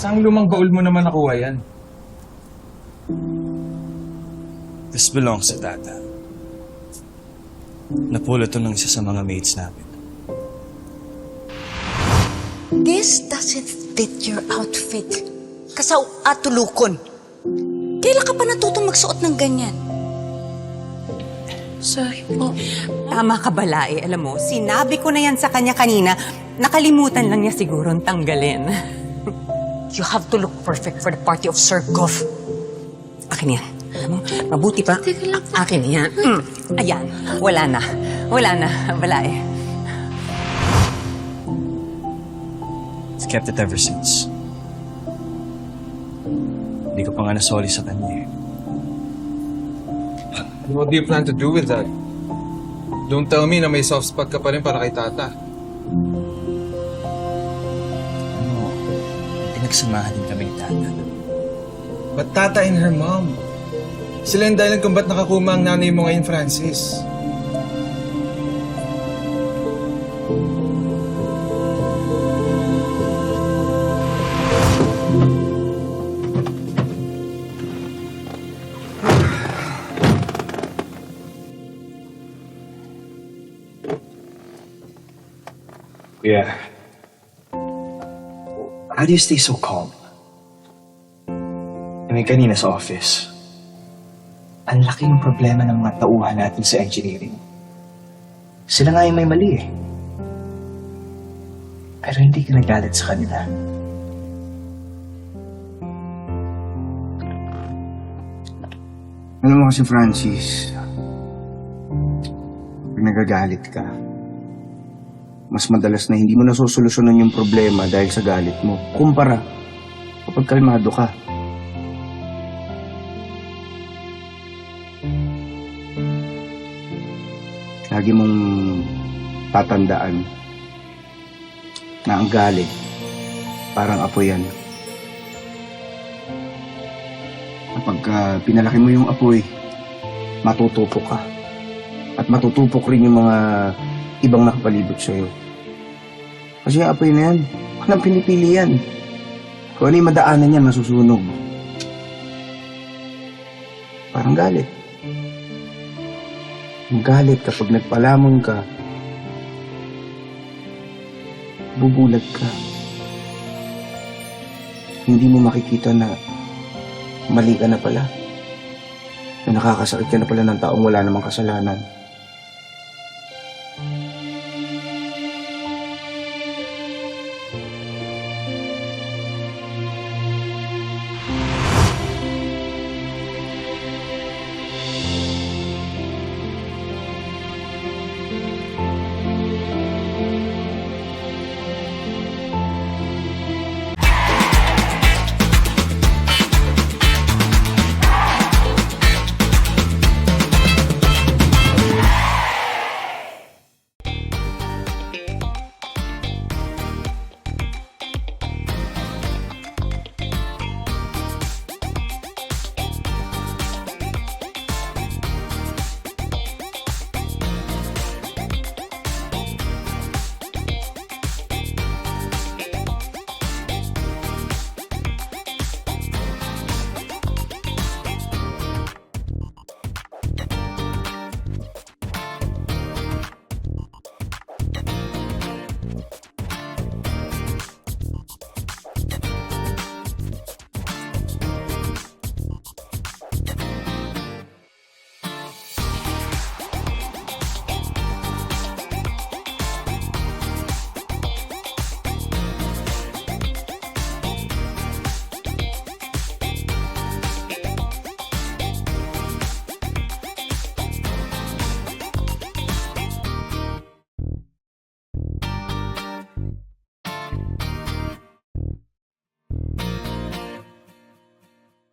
Saan lumang baul mo naman nakuha yan? This belongs to Tata. Napulot to ng isa sa mga mates namin. This doesn't fit your outfit. Kasaw at tulukon. Kailan ka pa natutong magsuot ng ganyan? Sorry po. Tama ka, Balae. Alam mo, sinabi ko na yan sa kanya kanina. Nakalimutan lang niya sigurong tanggalin. You have to look perfect for the party of Sir Goff. Akin yan. Mabuti pa. Teka lang. Akin yan. Mm. Ayan. Wala na. Wala na, Balae. I've kept it ever since. Hindi ko pa nga nasoli sa kanya eh. What do you plan to do with that? Don't tell me na may soft spot ka pa rin para kay Tata. Pinagsamahan din kami ni Tata. But Tata and her mom. Sila yung dahilan kung ba't nakakuma ang nanay mo ngayon, Francis. Yeah. How do you stay so calm? I mean, kanina sa office, ang laki ng problema ng mga tauhan natin sa engineering. Sila nga yung may mali eh. Pero hindi ka nagalit sa kanila. Alam mo kasi, Francis, pag nagagalit ka, mas madalas na hindi mo nasusolusyonan yung problema dahil sa galit mo. Kumpara, kapag kalmado ka. Lagi mong tatandaan na ang galit, parang apoy yan. Kapag ah, pinalaki mo yung apoy, matutupok ka. At matutupok rin yung mga ibang nakapalibot sa'yo. Kasi apoy na yan, walang pinipili yan. Kung ano yung madaanan yan, masusunog. Parang galit. Ang galit kapag nagpalamon ka, bubulag ka. Hindi mo makikita na mali ka na pala. Na nakakasakit ka na pala ng taong wala namang kasalanan.